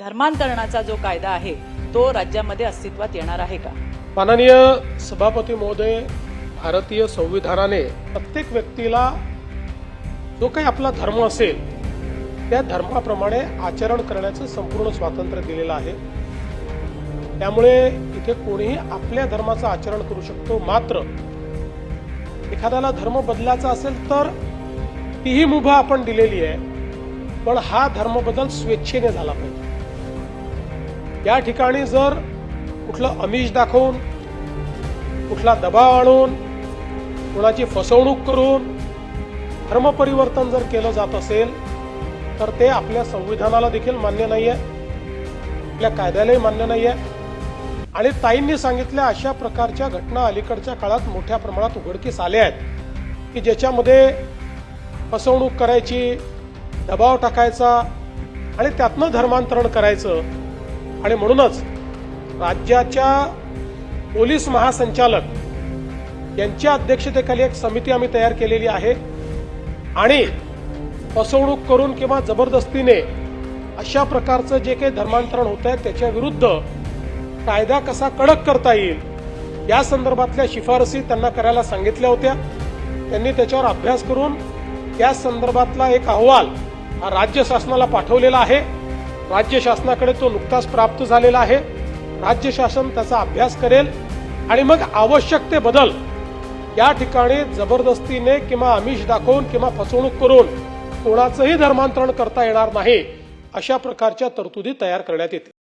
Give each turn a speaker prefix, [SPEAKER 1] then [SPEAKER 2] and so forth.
[SPEAKER 1] धर्मांतरणाचा जो कायदा आहे तो राज्यामध्ये अस्तित्वात येणार आहे का?
[SPEAKER 2] माननीय सभापती महोदय भारतीय संविधानाने प्रत्येक व्यक्तीला जो काही आपला धर्म असेल त्या धर्माप्रमाणे आचरण करण्याचं संपूर्ण स्वातंत्र्य दिलेलं आहे. त्यामुळे इथे कोणीही आपल्या धर्माचं आचरण करू शकतो मात्र एखाद्याला धर्म बदलायचा असेल तर तीही मुभा आपण दिलेली आहे. पण हा धर्म बदल स्वेच्छेने झाला पाहिजे. या ठिकाणी जर कुठलं अमिष दाखवून कुठला दबाव आणून कुणाची फसवणूक करून धर्मपरिवर्तन जर केलं जात असेल तर ते आपल्या संविधानाला देखील मान्य नाही आहे आपल्या कायद्यालाही मान्य नाही आहे आणि ताईंनी सांगितल्या अशा प्रकारच्या घटना अलीकडच्या काळात मोठ्या प्रमाणात उघडकीस आल्या आहेत की ज्याच्यामध्ये फसवणूक करायची दबाव टाकायचा आणि त्यातनं धर्मांतरण करायचं आणि म्हणूनच राज्याच्या पोलीस महासंचालक यांच्या अध्यक्षतेखाली एक समिती आम्ही तयार केलेली आहे. आणि फसवणूक करून किंवा जबरदस्तीने अशा प्रकारचं जे काही धर्मांतरण होत आहे त्याच्या विरुद्ध कायदा कसा कडक करता येईल या संदर्भातल्या शिफारसी त्यांना करायला सांगितल्या होत्या. त्यांनी त्याच्यावर अभ्यास करून त्या संदर्भातला एक अहवाल हा राज्य शासनाला पाठवलेला आहे. राज्य शासनाकडे तो नुकताच प्राप्त झालेला आहे. राज्य शासन त्याचा अभ्यास करेल आणि मग आवश्यक ते बदल. या ठिकाणी जबरदस्तीने किंवा आमिष दाखवून किंवा फसवणूक करून कोणाचंही धर्मांतरण करता येणार नाही अशा प्रकारच्या तरतुदी तयार करण्यात येतील.